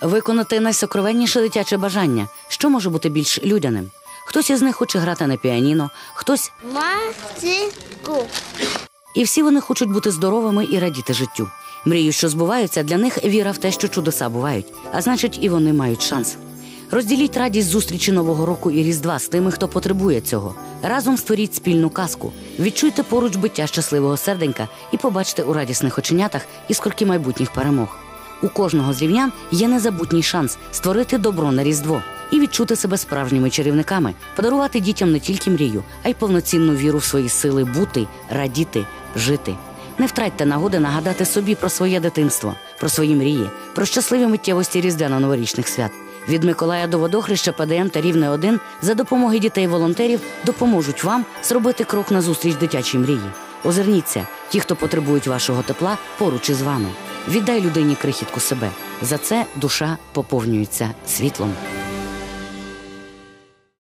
Виконати найсокровенніше дитяче бажання, що може бути більш людяним. Хтось із них хоче грати на піаніно, хтось Мазику. і всі вони хочуть бути здоровими і радіти життю. Мрію, що збуваються, для них віра в те, що чудеса бувають, а значить, і вони мають шанс. Розділіть радість зустрічі Нового року і Різдва з тими, хто потребує цього. Разом створіть спільну казку, відчуйте поруч биття щасливого серденька і побачте у радісних оченятах іскорки майбутніх перемог. У кожного з рівнян є незабутній шанс створити добро на Різдво і відчути себе справжніми чарівниками, подарувати дітям не тільки мрію, а й повноцінну віру в свої сили бути, радіти, жити. Не втратьте нагоди нагадати собі про своє дитинство, про свої мрії, про щасливі миттєвості різдвяно-новорічних свят. Від Миколая до водохреща ПДМ та рівне 1 за допомоги дітей-волонтерів допоможуть вам зробити крок назустріч дитячій мрії. Озирніться, ті, хто потребують вашого тепла, поруч із вами. Віддай людині крихітку себе. За це душа поповнюється світлом.